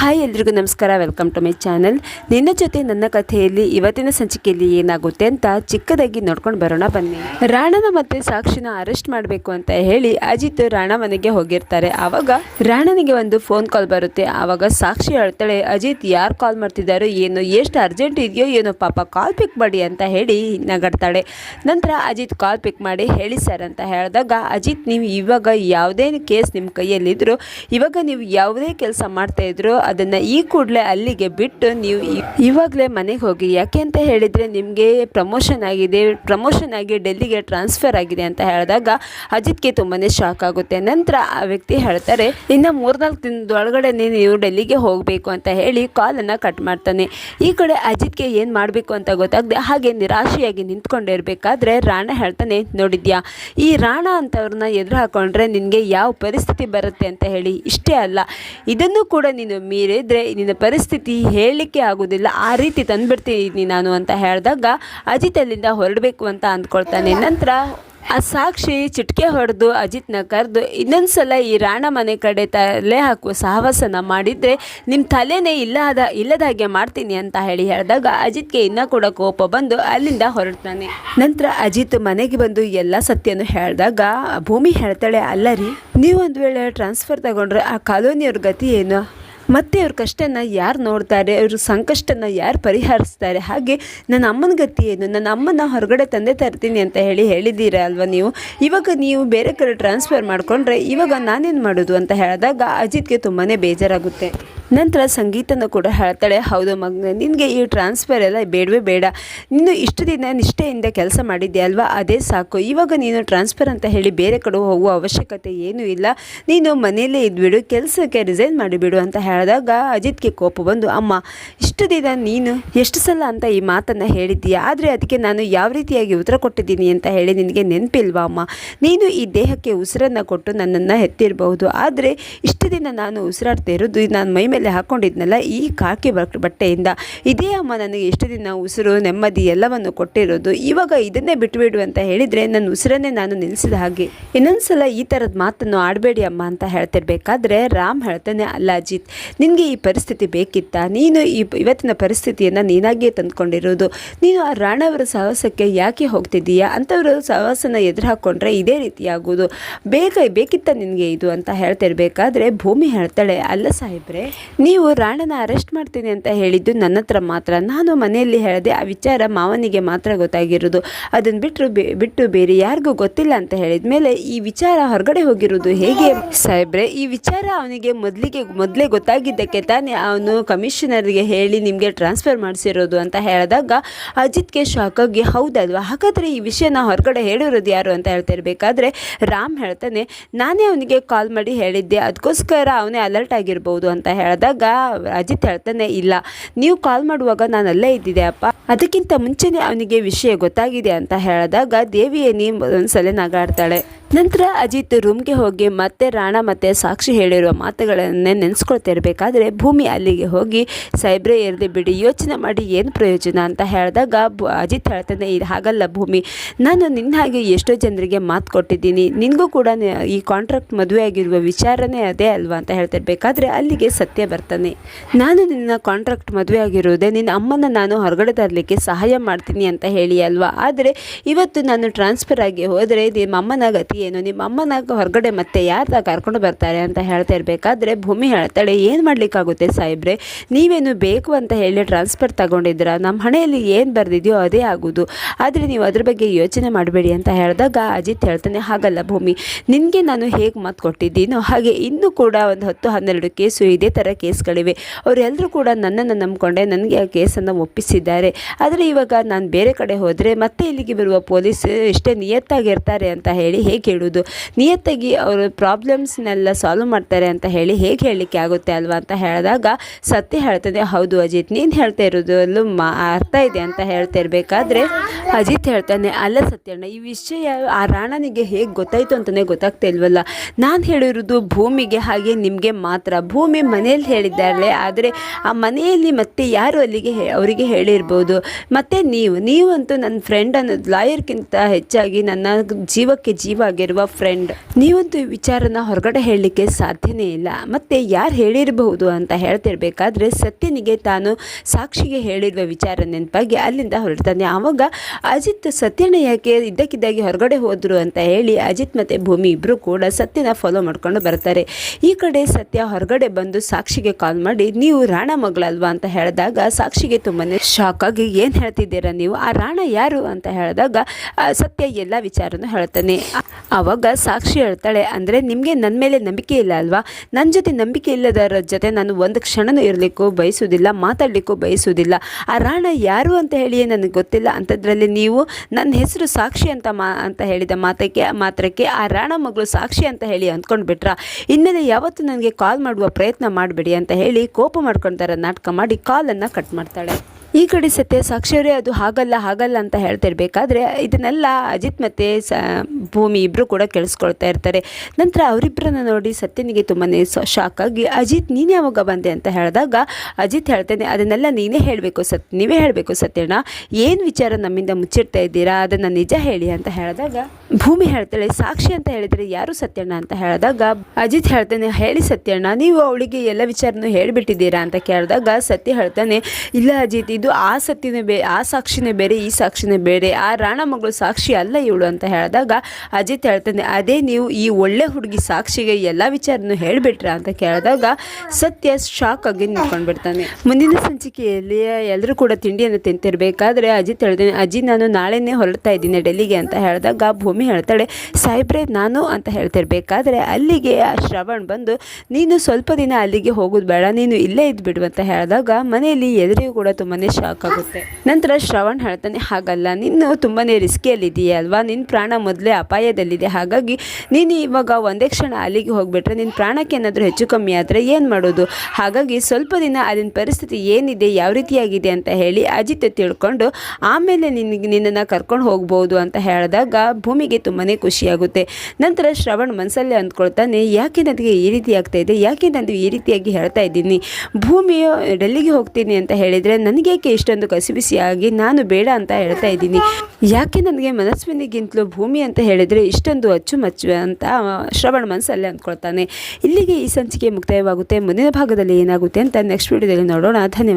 Hi ಎಲ್ರಿಗೂ ನಮಸ್ಕಾರ, welcome to my channel. ನಿನ್ನ ಜೊತೆ ನನ್ನ ಕಥೆಯಲ್ಲಿ, ಇವತ್ತಿನ ಸಂಚಿಕೆಯಲ್ಲಿ ಏನಾಗುತ್ತೆ ಅಂತ ಚಿಕ್ಕದಾಗಿ ನೋಡ್ಕೊಂಡು ಬರೋಣ ಬನ್ನಿ. ರಾಣನ ಮತ್ತೆ ಸಾಕ್ಷಿನ ಅರೆಸ್ಟ್ ಮಾಡಬೇಕು ಅಂತ ಹೇಳಿ ಅಜಿತ್ ರಾಣ ಮನೆಗೆ ಹೋಗಿರ್ತಾರೆ. ಆವಾಗ ರಾಣನಿಗೆ ಒಂದು ಫೋನ್ ಕಾಲ್ ಬರುತ್ತೆ. ಆವಾಗ ಸಾಕ್ಷಿ ಹೇಳ್ತಾಳೆ, ಅಜಿತ್, ಯಾರು ಕಾಲ್ ಮಾಡ್ತಿದ್ದಾರೋ? ಏನು, ಎಷ್ಟು ಅರ್ಜೆಂಟ್ ಇದೆಯೋ ಏನೋ ಪಾಪ ಕಾಲ್ ಪಿಕ್ ಮಾಡಿ ಅಂತ ಹೇಳಿ ನಗಡ್ತಾಳೆ. ನಂತರ ಅಜಿತ್ ಕಾಲ್ ಪಿಕ್ ಮಾಡಿ, ಹೇಳಿ ಸರ್ ಅಂತ ಹೇಳಿದಾಗ, ಅಜಿತ್, ನೀವು ಇವಾಗ ಯಾವುದೇ ಕೇಸ್ ನಿಮ್ಮ ಕೈಯಲ್ಲಿದ್ದರೂ ಇವಾಗ ನೀವು ಯಾವುದೇ ಕೆಲಸ ಮಾಡ್ತಾ ಇದ್ರು ಅದನ್ನ ಈ ಕೂಡಲೇ ಅಲ್ಲಿಗೆ ಬಿಟ್ಟು ನೀವು ಇವಾಗಲೇ ಮನೆಗೆ ಹೋಗಿ, ಯಾಕೆ ಅಂತ ಹೇಳಿದರೆ ನಿಮಗೆ ಪ್ರಮೋಷನ್ ಆಗಿದೆ ಪ್ರಮೋಷನ್ ಆಗಿ ಡೆಲ್ಲಿಗೆ ಟ್ರಾನ್ಸ್ಫರ್ ಆಗಿದೆ ಅಂತ ಹೇಳಿದಾಗ ಅಜಿತ್ಗೆ ತುಂಬಾ ಶಾಕ್ ಆಗುತ್ತೆ. ನಂತರ ಆ ವ್ಯಕ್ತಿ ಹೇಳ್ತಾರೆ, ಇನ್ನು ಮೂರ್ನಾಲ್ಕು ದಿನದೊಳಗಡೆ ನೀವು ಡೆಲ್ಲಿಗೆ ಹೋಗಬೇಕು ಅಂತ ಹೇಳಿ ಕಾಲನ್ನು ಕಟ್ ಮಾಡ್ತಾನೆ. ಈ ಕಡೆ ಅಜಿತ್ಗೆ ಏನು ಮಾಡಬೇಕು ಅಂತ ಗೊತ್ತಾಗದೆ, ಹಾಗೆ ನಿರಾಶೆಯಾಗಿ ನಿಂತ್ಕೊಂಡಿರ್ಬೇಕಾದ್ರೆ ರಾಣ ಹೇಳ್ತಾನೆ, ನೋಡಿದ್ಯಾ, ಈ ರಾಣ ಅಂತವ್ರನ್ನ ಎದುರು ಹಾಕೊಂಡ್ರೆ ನಿನಗೆ ಯಾವ ಪರಿಸ್ಥಿತಿ ಬರುತ್ತೆ ಅಂತ ಹೇಳಿ, ಇಷ್ಟೇ ಅಲ್ಲ. ಇದನ್ನು ಕೂಡ ನೀನು ಮೀರಿದ್ರೆ ನಿನ್ನ ಪರಿಸ್ಥಿತಿ ಹೇಳಲಿಕ್ಕೆ ಆಗೋದಿಲ್ಲ ಆ ರೀತಿ ತಂದುಬಿಡ್ತೀನಿ ನಾನು ಅಂತ ಹೇಳಿದಾಗ ಅಜಿತ್ ಅಲ್ಲಿಂದ ಹೊರಡಬೇಕು ಅಂತ ಅಂದ್ಕೊಳ್ತಾನೆ. ನಂತರ ಆ ಸಾಕ್ಷಿ ಚಿಟಿಕೆ ಹೊಡೆದು ಅಜಿತ್ನ ಕರೆದು ಇನ್ನೊಂದು ಸಲ ಈ ರಾಣ ಮನೆ ಕಡೆ ತಲೆ ಹಾಕುವ ಸಾಹಸನ ಮಾಡಿದರೆ ನಿಮ್ಮ ತಲೆನೇ ಇಲ್ಲದ, ಇಲ್ಲದಾಗೆ ಮಾಡ್ತೀನಿ ಅಂತ ಹೇಳಿ ಹೇಳಿದಾಗ ಅಜಿತ್ಗೆ ಇನ್ನೂ ಕೂಡ ಕೋಪ ಬಂದು ಅಲ್ಲಿಂದ ಹೊರಡ್ತಾನೆ. ನಂತರ ಅಜಿತ್ ಮನೆಗೆ ಬಂದು ಎಲ್ಲ ಸತ್ಯನು ಹೇಳಿದಾಗ, ಭೂಮಿ ಹೇಳ್ತಾಳೆ, ಅಲ್ಲ ರೀ, ನೀವು ಒಂದು ವೇಳೆ ಟ್ರಾನ್ಸ್ಫರ್ ತಗೊಂಡ್ರೆ ಆ ಕಾಲೋನಿಯವ್ರ ಗತಿ ಏನು? ಮತ್ತೆ ಅವ್ರ ಕಷ್ಟನ ಯಾರು ನೋಡ್ತಾರೆ, ಅವ್ರ ಸಂಕಷ್ಟನ ಯಾರು ಪರಿಹರಿಸ್ತಾರೆ, ಹಾಗೆ ನನ್ನ ಅಮ್ಮನ ಗತಿ ಏನು, ನನ್ನ ಅಮ್ಮನ ಹೊರಗಡೆ ತಂದೆ ತರ್ತೀನಿ ಅಂತ ಹೇಳಿ ಹೇಳಿದ್ದೀರ ಅಲ್ವಾ ನೀವು? ಇವಾಗ ನೀವು ಬೇರೆ ಕಡೆ ಟ್ರಾನ್ಸ್ಫರ್ ಮಾಡಿಕೊಂಡ್ರೆ ಇವಾಗ ನಾನೇನು ಮಾಡೋದು ಅಂತ ಹೇಳಿದಾಗ ಅಜಿತ್ಗೆ ತುಂಬಾ ಬೇಜಾರಾಗುತ್ತೆ. ನಂತರ ಸಂಗೀತನ ಕೂಡ ಹೇಳ್ತಾಳೆ, ಹೌದು ಮಗ ನಿನಗೆ ಈ ಟ್ರಾನ್ಸ್ಫರ್ ಎಲ್ಲ ಬೇಡವೇ ಬೇಡ. ನೀನು ಇಷ್ಟು ದಿನ ನಿಷ್ಠೆಯಿಂದ ಕೆಲಸ ಮಾಡಿದ್ದೆ ಅಲ್ವಾ? ಅದೇ ಸಾಕು. ಇವಾಗ ನೀನು ಟ್ರಾನ್ಸ್ಫರ್ ಅಂತ ಹೇಳಿ ಬೇರೆ ಕಡೆ ಹೋಗುವ ಅವಶ್ಯಕತೆ ಏನೂ ಇಲ್ಲ. ನೀನು ಮನೆಯಲ್ಲೇ ಇದ್ಬಿಡು, ಕೆಲಸಕ್ಕೆ ರಿಸೈನ್ ಮಾಡಿಬಿಡು ಅಂತ ಹೇಳಿದಾಗ ಅಜಿತ್ಗೆ ಕೋಪ ಬಂದು, ಅಮ್ಮ, ಇಷ್ಟು ದಿನ ನೀನು ಎಷ್ಟು ಸಲ ಅಂತ ಈ ಮಾತನ್ನು ಹೇಳಿದ್ದೀಯ? ಆದರೆ ಅದಕ್ಕೆ ನಾನು ಯಾವ ರೀತಿಯಾಗಿ ಉತ್ತರ ಕೊಟ್ಟಿದ್ದೀನಿ ಅಂತ ಹೇಳಿ ನಿನಗೆ ನೆನಪಿಲ್ವಾ ಅಮ್ಮ? ನೀನು ಈ ದೇಹಕ್ಕೆ ಉಸಿರನ್ನು ಕೊಟ್ಟು ನನ್ನನ್ನು ಹೆತ್ತಿರಬಹುದು ಆದರೆ ಇಷ್ಟು ದಿನ ನಾನು ಉಸಿರಾಡ್ತಾ ಇರೋದು, ನಾನು ಮೈ ಮೇಲೆ ಹಾಕ್ಕೊಂಡಿದ್ನಲ್ಲ ಈ ಕಾಕಿ ಬಟ್- ಬಟ್ಟೆಯಿಂದ. ಇದೇ ಅಮ್ಮ ನನಗೆ ಎಷ್ಟು ದಿನ ಉಸಿರು, ನೆಮ್ಮದಿ ಎಲ್ಲವನ್ನು ಕೊಟ್ಟಿರೋದು. ಇವಾಗ ಇದನ್ನೇ ಬಿಟ್ಟುಬಿಡು ಅಂತ ಹೇಳಿದರೆ ನನ್ನ ಉಸಿರನ್ನೇ ನಾನು ನಿಲ್ಲಿಸಿದ ಹಾಗೆ. ಇನ್ನೊಂದ್ಸಲ ಈ ಥರದ ಮಾತನ್ನು ಆಡಬೇಡಿ ಅಮ್ಮ ಅಂತ ಹೇಳ್ತಿರ್ಬೇಕಾದ್ರೆ ರಾಮ್ ಹೇಳ್ತಾನೆ, ಅಲ್ಲ ಅಜಿತ್, ನಿನಗೆ ಈ ಪರಿಸ್ಥಿತಿ ಬೇಕಿತ್ತಾ? ನೀನು ಈ ಇವತ್ತಿನ ಪರಿಸ್ಥಿತಿಯನ್ನು ನೀನಾಗಿಯೇ ತಂದ್ಕೊಂಡಿರೋದು. ನೀನು ಆ ರಾಣವರ ಸಾಹಸಕ್ಕೆ ಯಾಕೆ ಹೋಗ್ತಿದ್ದೀಯಾ? ಅಂಥವ್ರ ಸಾಹಸನ ಎದುರು ಹಾಕ್ಕೊಂಡ್ರೆ ಇದೇ ರೀತಿ ಆಗೋದು. ಬೇಗ ಬೇಕಿತ್ತ ನಿನಗೆ ಇದು? ಅಂತ ಹೇಳ್ತಿರ್ಬೇಕಾದ್ರೆ ಭೂಮಿ ಹೇಳ್ತಾಳೆ, ಅಲ್ಲ ಸಾಹೇಬ್ರೆ ನೀವು ರಾಣನ ಅರೆಸ್ಟ್ ಮಾಡ್ತೀನಿ ಅಂತ ಹೇಳಿದ್ದು ನನ್ನ ಹತ್ರ ಮಾತ್ರ. ನಾನು ಮನೆಯಲ್ಲಿ ಹೇಳಿದೆ ಆ ವಿಚಾರ ಮಾವನಿಗೆ ಮಾತ್ರ ಗೊತ್ತಾಗಿರೋದು. ಅದನ್ನು ಬಿಟ್ಟರು ಬಿಟ್ಟು ಬೇರೆ ಯಾರಿಗೂ ಗೊತ್ತಿಲ್ಲ ಅಂತ ಹೇಳಿದ ಮೇಲೆ ಈ ವಿಚಾರ ಹೊರಗಡೆ ಹೋಗಿರೋದು ಹೇಗೆ? ಸಾಹೇಬ್ರೆ, ಈ ವಿಚಾರ ಅವನಿಗೆ ಮೊದಲಿಗೆ, ಮೊದಲೇ ಗೊತ್ತಾಗಿದ್ದಕ್ಕೆ ತಾನೇ ಅವನು ಕಮಿಷನರ್ಗೆ ಹೇಳಿ ನಿಮಗೆ ಟ್ರಾನ್ಸ್ಫರ್ ಮಾಡಿಸಿರೋದು ಅಂತ ಹೇಳಿದಾಗ ಅಜಿತ್ಗೆ ಆಗಿ, ಹೌದಲ್ವಾ? ಹಾಗಾದರೆ ಈ ವಿಷಯನ ಹೊರಗಡೆ ಹೇಳಿರೋದು ಯಾರು ಅಂತ ಹೇಳ್ತಿರ್ಬೇಕಾದ್ರೆ ರಾಮ್ ಹೇಳ್ತಾನೆ, ನಾನೇ ಅವನಿಗೆ ಕಾಲ್ ಮಾಡಿ ಹೇಳಿದ್ದೆ. ಅದಕ್ಕೋಸ್ಕರ ಅವನೇ ಅಲರ್ಟ್ ಆಗಿರ್ಬೋದು ಅಂತ ಹೇಳಿದಾಗ ಅಜಿತ್ ಹೇಳ್ತಾನೆ, ಇಲ್ಲ, ನೀವು ಕಾಲ್ ಮಾಡುವಾಗ ನಾನು ಅಲ್ಲೇ ಇದ್ದಿದ್ದೆ ಅಪ್ಪ. ಅದಕ್ಕಿಂತ ಮುಂಚೆನೇ ಅವನಿಗೆ ವಿಷಯ ಗೊತ್ತಾಗಿದೆ ಅಂತ ಹೇಳಿದಾಗ ದೇವಿಯೇ ನೀ ಒಂದ್ಸಲ ನಗಾಡ್ತಾಳೆ. ನಂತರ ಅಜಿತ್ ರೂಮ್ಗೆ ಹೋಗಿ ಮತ್ತೆ ರಾಣ ಮತ್ತೆ ಸಾಕ್ಷಿ ಹೇಳಿರುವ ಮಾತುಗಳನ್ನೇ ನೆನೆಸ್ಕೊಳ್ತಾ ಇರಬೇಕಾದ್ರೆ ಭೂಮಿ ಅಲ್ಲಿಗೆ ಹೋಗಿ, ಸೈಬ್ರೆ ಇರದೆ ಬಿಡಿ, ಯೋಚನೆ ಮಾಡಿ ಏನು ಪ್ರಯೋಜನ? ಅಂತ ಹೇಳಿದಾಗ ಅಜಿತ್ ಹೇಳ್ತಾನೆ, ಇದು ಹಾಗಲ್ಲ ಭೂಮಿ. ನಾನು ನಿನ್ನ ಹಾಗೆ ಎಷ್ಟೋ ಜನರಿಗೆ ಮಾತು ಕೊಟ್ಟಿದ್ದೀನಿ. ನಿನಗೂ ಕೂಡ ಈ ಕಾಂಟ್ರಾಕ್ಟ್ ಮದುವೆ ಆಗಿರುವ ವಿಚಾರನೇ ಅದೇ ಅಲ್ವಾ? ಅಂತ ಹೇಳ್ತಿರ್ಬೇಕಾದ್ರೆ ಅಲ್ಲಿಗೆ ಸತ್ಯ ಬರ್ತಾನೆ. ನಾನು ನಿನ್ನ ಕಾಂಟ್ರಾಕ್ಟ್ ಮದುವೆ ಆಗಿರುವುದೇ ನಿನ್ನ ಅಮ್ಮನ ನಾನು ಹೊರಗಡೆ ತರಲಿಕ್ಕೆ ಸಹಾಯ ಮಾಡ್ತೀನಿ ಅಂತ ಹೇಳಿ ಅಲ್ವಾ? ಆದರೆ ಇವತ್ತು ನಾನು ಟ್ರಾನ್ಸ್ಫರ್ ಆಗಿ ಹೋದರೆ ನಿಮ್ಮ ಅಮ್ಮನ ಗತಿ ಏನು, ನಿಮ್ಮ ಅಮ್ಮನ ಹೊರಗಡೆ ಮತ್ತೆ ಯಾರ್ದಾಗ ಕರ್ಕೊಂಡು ಬರ್ತಾರೆ ಅಂತ ಹೇಳ್ತಾ ಇರಬೇಕಾದ್ರೆ ಭೂಮಿ ಹೇಳ್ತಾಳೆ, ಏನು ಮಾಡಲಿಕ್ಕಾಗುತ್ತೆ ಸಾಹೇಬ್ರೆ? ನೀವೇನು ಬೇಕು ಅಂತ ಹೇಳಿ ಟ್ರಾನ್ಸ್ಫರ್ ತಗೊಂಡಿದ್ರ ನಮ್ಮ ಹಣೆಯಲ್ಲಿ ಏನು ಬರೆದಿದೆಯೋ ಅದೇ ಆಗೋದು. ಆದರೆ ನೀವು ಅದ್ರ ಬಗ್ಗೆ ಯೋಚನೆ ಮಾಡಬೇಡಿ ಅಂತ ಹೇಳಿದಾಗ ಅಜಿತ್ ಹೇಳ್ತಾನೆ, ಹಾಗಲ್ಲ ಭೂಮಿ, ನಿನಗೆ ನಾನು ಹೇಗೆ ಮಾತು ಕೊಟ್ಟಿದ್ದೀನೋ ಹಾಗೆ ಇನ್ನೂ ಕೂಡ ಒಂದು ಹತ್ತು ಹನ್ನೆರಡು ಕೇಸು ಇದೇ ಥರ ಕೇಸ್ಗಳಿವೆ. ಅವರೆಲ್ಲರೂ ಕೂಡ ನನ್ನನ್ನು ನಂಬಿಕೊಂಡೆ, ನನಗೆ ಆ ಕೇಸನ್ನು ಒಪ್ಪಿಸಿದ್ದಾರೆ. ಆದರೆ ಇವಾಗ ನಾನು ಬೇರೆ ಕಡೆ ಹೋದರೆ ಮತ್ತೆ ಇಲ್ಲಿಗೆ ಬರುವ ಪೊಲೀಸ್ ಎಷ್ಟೇ ನಿಯತ್ತಾಗಿರ್ತಾರೆ ಅಂತ ಹೇಳಿ ಹೇಗೆ ಹೇಳೋದು ನಿಯತ್ತಾಗಿ ಅವರು ಪ್ರಾಬ್ಲಮ್ಸ್ನೆಲ್ಲ ಸಾಲ್ವ್ ಮಾಡ್ತಾರೆ ಅಂತ ಹೇಳಿ ಹೇಗೆ ಹೇಳಲಿಕ್ಕೆ ಆಗುತ್ತೆ ಅಲ್ವಾ ಅಂತ ಹೇಳಿದಾಗ ಸತ್ಯ ಹೇಳ್ತದೆ, ಹೌದು ಅಜಿತ್, ನೀನು ಹೇಳ್ತಾ ಇರೋದು ಮಾ, ಅರ್ಥ ಇದೆ ಅಂತ ಹೇಳ್ತಾ ಇರಬೇಕಾದ್ರೆ ಅಜಿತ್ ಹೇಳ್ತಾನೆ, ಅಲ್ಲ ಸತ್ಯಣ್ಣ, ಈ ವಿಷಯ ಆ ರಾಣನಿಗೆ ಹೇಗೆ ಗೊತ್ತಾಯಿತು ಅಂತಲೇ ಗೊತ್ತಾಗ್ತಾ ಇಲ್ವಲ್ಲ. ನಾನು ಹೇಳಿರೋದು ಭೂಮಿಗೆ ಹಾಗೆ ನಿಮಗೆ ಮಾತ್ರ. ಭೂಮಿ ಮನೆಯಲ್ಲಿ ಹೇಳಿದ್ದಾರೆ ಆದರೆ ಆ ಮನೆಯಲ್ಲಿ ಮತ್ತೆ ಯಾರು ಅಲ್ಲಿಗೆ ಅವರಿಗೆ ಹೇಳಿರ್ಬೋದು. ಮತ್ತು ನೀವು, ನೀವಂತೂ ನನ್ನ ಫ್ರೆಂಡ್ ಅನ್ನೋದು ಲಾಯರ್ಗಿಂತ ಹೆಚ್ಚಾಗಿ ನನ್ನ ಜೀವಕ್ಕೆ ಜೀವ ಆಗಿರುವ ಫ್ರೆಂಡ್ ನೀವಂತೂ ಈ ವಿಚಾರನ ಹೊರಗಡೆ ಹೇಳಲಿಕ್ಕೆ ಸಾಧ್ಯನೇ ಇಲ್ಲ. ಮತ್ತೆ ಯಾರು ಹೇಳಿರಬಹುದು ಅಂತ ಹೇಳ್ತಿರ್ಬೇಕಾದ್ರೆ ಸತ್ಯನಿಗೆ ತಾನು ಸಾಕ್ಷಿಗೆ ಹೇಳಿರುವ ವಿಚಾರ ನೆನಪಾಗಿ ಅಲ್ಲಿಂದ ಹೊರಡ್ತಾನೆ. ಆವಾಗ ಅಜಿತ್ ಸತ್ಯನ ಯಾಕೆ ಇದ್ದಕ್ಕಿದ್ದಾಗಿ ಹೊರಗಡೆ ಹೋದರು ಅಂತ ಹೇಳಿ ಅಜಿತ್ ಮತ್ತೆ ಭೂಮಿ ಇಬ್ಬರು ಕೂಡ ಸತ್ಯನ ಫಾಲೋ ಮಾಡ್ಕೊಂಡು ಬರ್ತಾರೆ. ಈ ಕಡೆ ಸತ್ಯ ಹೊರಗಡೆ ಬಂದು ಸಾಕ್ಷಿಗೆ ಕಾಲ್ ಮಾಡಿ, ನೀವು ರಾಣ ಮಗಳಲ್ವಾ ಅಂತ ಹೇಳಿದಾಗ ಸಾಕ್ಷಿಗೆ ತುಂಬಾ ಶಾಕ್ ಆಗಿ, ಏನು ಹೇಳ್ತಿದ್ದೀರಾ ನೀವು? ಆ ರಾಣ ಯಾರು? ಅಂತ ಹೇಳಿದಾಗ ಸತ್ಯ ಎಲ್ಲ ವಿಚಾರನೂ ಹೇಳ್ತಾನೆ. ಆವಾಗ ಸಾಕ್ಷಿ ಹೇಳ್ತಾಳೆ, ಅಂದರೆ ನಿಮಗೆ ನನ್ನ ಮೇಲೆ ನಂಬಿಕೆ ಇಲ್ಲ ಅಲ್ವಾ? ನನ್ನ ಜೊತೆ ನಂಬಿಕೆ ಇಲ್ಲದರ ಜೊತೆ ನಾನು ಒಂದು ಕ್ಷಣನೂ ಇರಲಿಕ್ಕೂ ಬಯಸುವುದಿಲ್ಲ ಮಾತಾಡಲಿಕ್ಕೂ ಬಯಸುವುದಿಲ್ಲ ಆ ರಾಣ ಯಾರು ಅಂತ ಹೇಳಿಯೇ ನನಗೆ ಗೊತ್ತಿಲ್ಲ. ಅಂಥದ್ರಲ್ಲಿ ನೀವು ನನ್ನ ಹೆಸರು ಸಾಕ್ಷಿ ಅಂತ ಮಾ, ಅಂತ ಹೇಳಿದ ಮಾತಕ್ಕೆ, ಮಾತ್ರಕ್ಕೆ ಆ ರಾಣ ಮಗಳು ಸಾಕ್ಷಿ ಅಂತ ಹೇಳಿ ಅಂದ್ಕೊಂಡು ಅಂದ್ಕೊಂಡ್ಬಿಟ್ರ? ಇನ್ಮೇಲೆ ಯಾವತ್ತೂ ನನಗೆ ಕಾಲ್ ಮಾಡುವ ಪ್ರಯತ್ನ ಮಾಡಬೇಡಿ ಅಂತ ಹೇಳಿ ಕೋಪ ಮಾಡ್ಕೊಳ್ತಾರೆ ನಾಟಕ ಮಾಡಿ ಕಾಲನ್ನು ಕಟ್ ಮಾಡ್ತಾಳೆ. ಈ ಕಡೆ ಸತ್ಯ ಸಾಕ್ಷಿಯವರೇ ಅದು ಹಾಗಲ್ಲ ಹಾಗಲ್ಲ ಅಂತ ಹೇಳ್ತಿರ್ಬೇಕಾದ್ರೆ ಇದನ್ನೆಲ್ಲ ಅಜಿತ್ ಮತ್ತು ಸ, ಭೂಮಿ ಇಬ್ಬರು ಕೂಡ ಕೇಳಿಸ್ಕೊಳ್ತಾ ಇರ್ತಾರೆ. ನಂತರ ಅವರಿಬ್ಬರನ್ನ ನೋಡಿ ಸತ್ಯನಿಗೆ ತುಂಬಾ ಶಾಕ್ ಆಗಿ, ಅಜಿತ್, ನೀನು ಯಾವಾಗ ಬಂದೆ? ಅಂತ ಹೇಳಿದಾಗ, ಅಜಿತ್ ಹೇಳ್ತೇನೆ, ಅದನ್ನೆಲ್ಲ ನೀನೇ ಹೇಳಬೇಕು ಸತ್, ನೀವೇ ಹೇಳಬೇಕು ಸತ್ಯಣ್ಣ. ಏನು ವಿಚಾರ ನಮ್ಮಿಂದ ಮುಚ್ಚಿಡ್ತಾ ಇದ್ದೀರಾ? ಅದನ್ನು ನಿಜ ಹೇಳಿ ಅಂತ ಹೇಳಿದಾಗ, ಭೂಮಿ ಹೇಳ್ತಾಳೆ, ಸಾಕ್ಷಿ ಅಂತ ಹೇಳಿದರೆ ಯಾರು ಸತ್ಯಣ್ಣ? ಅಂತ ಹೇಳಿದಾಗ, ಅಜಿತ್ ಹೇಳ್ತಾನೆ, ಹೇಳಿ ಸತ್ಯಣ್ಣ. ನೀವು ಅವಳಿಗೆ ಎಲ್ಲ ವಿಚಾರನೂ ಹೇಳಿಬಿಟ್ಟಿದ್ದೀರಾ? ಅಂತ ಕೇಳಿದಾಗ, ಸತ್ಯ ಹೇಳ್ತಾನೆ, ಇಲ್ಲ ಅಜಿತ್, ಇದು ಆ ಸತ್ಯನೇ ಬೇ, ಆ ಸಾಕ್ಷಿನೇ ಬೇರೆ, ಈ ಸಾಕ್ಷಿನೇ ಬೇರೆ, ಆ ರಾಣ ಮಗಳು ಸಾಕ್ಷಿ ಅಲ್ಲ ಇವಳು ಅಂತ ಹೇಳಿದಾಗ ಅಜಿತ್ ಹೇಳ್ತಾನೆ, ಅದೇ ನೀವು ಈ ಒಳ್ಳೆ ಹುಡುಗಿ ಸಾಕ್ಷಿಗೆ ಎಲ್ಲ ವಿಚಾರನೂ ಹೇಳಿಬಿಟ್ರ? ಅಂತ ಕೇಳಿದಾಗ ಸತ್ಯ ಶಾಕ್ ಆಗಿ ನಿಂತ್ಕೊಂಡ್ಬಿಡ್ತಾನೆ. ಮುಂದಿನ ಸಂಚಿಕೆಯಲ್ಲಿ ಎಲ್ಲರೂ ಕೂಡ ತಿಂಡಿಯನ್ನು ತಿಂತಿರ್ಬೇಕಾದ್ರೆ ಅಜಿತ್ ಹೇಳ್ತಾನೆ, ಅಜಿ, ನಾನು ನಾಳೆನೇ ಹೊರಡ್ತಾ ಇದ್ದೀನಿ ಡೆಲ್ಲಿಗೆ ಅಂತ ಹೇಳಿದಾಗ ಭೂಮಿ ಹೇಳ್ತಾಳೆ, ಸಾಹೇಬ್ರೆ, ನಾನು ಅಂತ ಹೇಳ್ತಿರ್ಬೇಕಾದ್ರೆ ಅಲ್ಲಿಗೆ ಆ ಶ್ರವಣ್ ಬಂದು, ನೀನು ಸ್ವಲ್ಪ ದಿನ ಅಲ್ಲಿಗೆ ಹೋಗೋದು ಬೇಡ, ನೀನು ಇಲ್ಲೇ ಇದ್ಬಿಡು ಅಂತ ಹೇಳಿದಾಗ ಮನೆಯಲ್ಲಿ ಎದುರಿಗೂ ಕೂಡ ತುಂಬಾ ಶಾಕ್ ಆಗುತ್ತೆ. ನಂತರ ಶ್ರವಣ್ ಹೇಳ್ತಾನೆ, ಹಾಗಲ್ಲ, ನೀನು ತುಂಬಾ ರಿಸ್ಕಿಯಲ್ಲಿದೆಯಾ ಅಲ್ವಾ? ನಿನ್ನ ಪ್ರಾಣ ಮೊದಲೇ ಅಪಾಯದಲ್ಲಿದೆ. ಹಾಗಾಗಿ ನೀನು ಇವಾಗ ಒಂದೇ ಕ್ಷಣ ಅಲ್ಲಿಗೆ ಹೋಗಿಬಿಟ್ರೆ ನಿನ್ನ ಪ್ರಾಣಕ್ಕೆ ಏನಾದರೂ ಹೆಚ್ಚು ಕಮ್ಮಿ ಆದರೆ ಏನು ಮಾಡೋದು? ಹಾಗಾಗಿ ಸ್ವಲ್ಪ ದಿನ ಅಲ್ಲಿನ ಪರಿಸ್ಥಿತಿ ಏನಿದೆ, ಯಾವ ರೀತಿಯಾಗಿದೆ ಅಂತ ಹೇಳಿ ಅಜಿತ್ ತಿಳ್ಕೊಂಡು, ಆಮೇಲೆ ನಿನಗೆ ನಿನ್ನನ್ನು ಕರ್ಕೊಂಡು ಹೋಗ್ಬೋದು ಅಂತ ಹೇಳಿದಾಗ ಭೂಮಿಗೆ ತುಂಬಾ ಖುಷಿಯಾಗುತ್ತೆ ನಂತರ ಶ್ರವಣ್ ಮನಸ್ಸಲ್ಲೇ ಅಂದ್ಕೊಳ್ತಾನೆ, ಯಾಕೆ ನನಗೆ ಈ ರೀತಿ ಆಗ್ತಾ ಇದೆ? ಯಾಕೆ ನಾನು ಈ ರೀತಿಯಾಗಿ ಹೇಳ್ತಾ ಇದ್ದೀನಿ? ಭೂಮಿಯು ಡೆಲ್ಲಿಗೆ ಹೋಗ್ತೀನಿ ಅಂತ ಹೇಳಿದರೆ ನನಗೇಕೆ ಇಷ್ಟೊಂದು ಕಸಿಬಿಸಿಯಾಗಿ ನಾನು ಬೇಡ ಅಂತ ಹೇಳ್ತಾ ಇದ್ದೀನಿ? ಯಾಕೆ ನನಗೆ ಮನಸ್ವಿನಿಗಿಂತಲೂ ಭೂಮಿ ಅಂತ ಹೇಳಿದರೆ ಇಷ್ಟೊಂದು ಅಚ್ಚುಮಚ್ಚು ಅಂತ ಶ್ರವಣ ಮನಸ್ಸಲ್ಲೇ ಅಂದ್ಕೊಳ್ತಾನೆ. ಇಲ್ಲಿಗೆ ಈ ಸಂಚಿಕೆ ಮುಕ್ತಾಯವಾಗುತ್ತೆ. ಮುಂದಿನ ಭಾಗದಲ್ಲಿ ಏನಾಗುತ್ತೆ ಅಂತ ನೆಕ್ಸ್ಟ್ ವಿಡಿಯೋದಲ್ಲಿ ನೋಡೋಣ. ಧನ್ಯವಾದ.